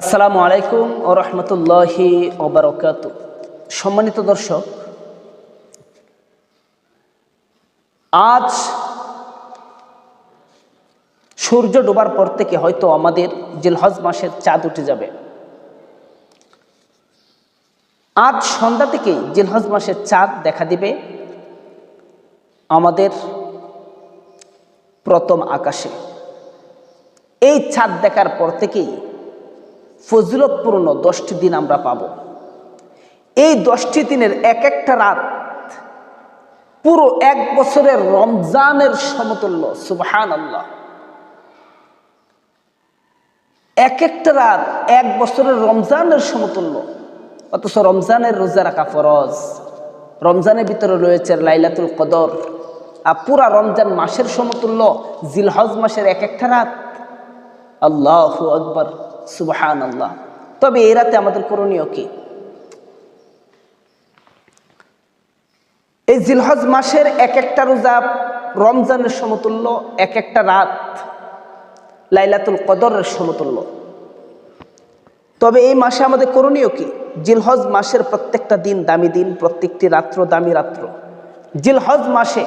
আসসালামু আলাইকুম ও রহমতুল্লাহি ওবরকাত সম্মানিত দর্শক, আজ সূর্য ডোবার পর থেকে হয়তো আমাদের জিলহজ মাসের চাঁদ উঠে যাবে। আজ সন্ধ্যা থেকেই জিলহজ মাসের চাঁদ দেখা দিবে আমাদের প্রথম আকাশে। এই চাঁদ দেখার পর থেকেই ফজিলতপূর্ণ দশটি দিন আমরা পাব। এই দশটি দিনের এক একটা রাত পুরো এক বছরের রমজানের সমতুল্য সুবহান আল্লাহ এক একটা রাত এক বছরের রমজানের সমতুল্য, অথচ রমজানের রোজা রাখা ফরজ। রমজানের ভিতরে রয়েছে লাইলাতুল কদর। আর পুরা রমজান মাসের সমতুল্য, জিলহজ মাসের এক একটা রাত। আল্লাহ আকবর সুবহান আল্লাহ তবে এই রাতে আমাদের করণীয় কি? এই জিলহজ মাসের এক একটা রোজা রমজানের সমতুল্য, এক একটা রাত লাইলাতুল কদরের সমতুল্য। তবে এই মাসে আমাদের করণীয় কি? জিলহজ মাসের প্রত্যেকটা দিন দামি দিন, প্রত্যেকটি রাত্র দামি রাত্র। জিলহজ মাসে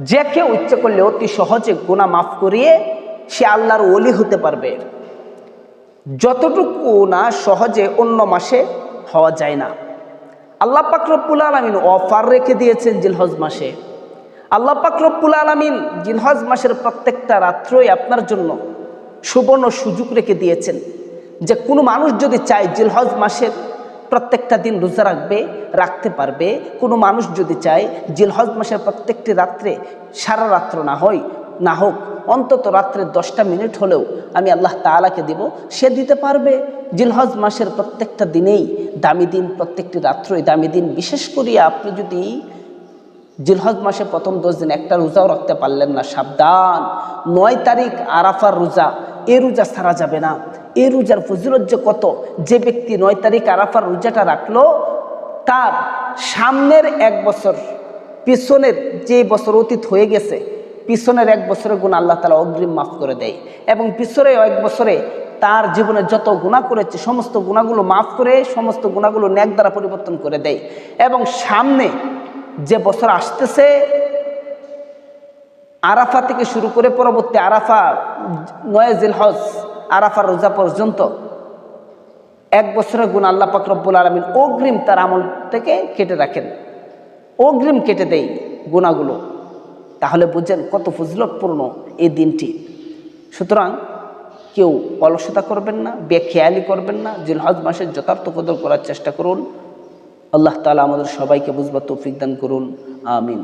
যে কেউ ইচ্ছে করলে অতি সহজে গুণা মাফ করিয়ে সে আল্লাহর ওলি হতে পারবে। যতটুকু না সহজে অন্য মাসে হওয়া যায় না। আল্লাহ পাকরব্বুল আলমিন অফার রেখে দিয়েছেন জিলহজ মাসে। আল্লাহ পাকরব্বুল আলমিন জিলহজ মাসের প্রত্যেকটা রাত্রই আপনার জন্য সুবর্ণ সুযোগ রেখে দিয়েছেন যে কোনো মানুষ যদি চায় জিলহজ মাসের প্রত্যেকটা দিন রোজা রাখবে, রাখতে পারবে, কোনো মানুষ যদি চায় জিলহজ মাসের প্রত্যেকটি রাত্রে সারা রাত্র না হয়, না হোক অন্তত রাত্রে দশটা মিনিট হলেও আমি আল্লাহ তালাকে দিব। সে দিতে পারবে। জিলহজ মাসের প্রত্যেকটা দিনেই দামি দিন, প্রত্যেকটি রাত্রই দামি দিন। বিশেষ করিয়া আপনি যদি জিলহজ মাসে প্রথম দশ দিন একটা রোজাও রাখতে পারলেন না, সাবধান। নয় তারিখ আরাফার রোজা, এ রোজা সারা যাবে না। এ রোজার ফজিলত যে কত? যে ব্যক্তি নয় তারিখ আরাফার রোজাটা রাখল, তার সামনের এক বছর পিছনের যে বছর অতীত হয়ে গেছে পিছনের এক বছরের গুণ আল্লাহ তালা অগ্রিম মাফ করে দেয় এবং পিছনের এক বছরে তার জীবনে যত গুণা করেছে, সমস্ত গুণাগুলো মাফ করে, সমস্ত গুণাগুলো ন্যাক দ্বারা পরিবর্তন করে দেয়। এবং সামনে যে বছর আসতেছে, আরাফা থেকে শুরু করে পরবর্তী আরাফা নয়াজিল হজ আরাফা রোজা পর্যন্ত এক বছরের গুণ আল্লাহ পাকরব্বুল আলমিন অগ্রিম তার আমল থেকে কেটে রাখেন। অগ্রিম কেটে দেয় গুণাগুলো তাহলে বুঝছেন কত ফজলতপূর্ণ এই দিনটি। সুতরাং কেউ অলসতা করবেন না, বেখেয়ালি করবেন না, জিলহজ মাসের যথার্থ কদর করার চেষ্টা করুন। আল্লাহ তালা আমাদের সবাইকে বুঝবার তৌফিক দান করুন। আমিন।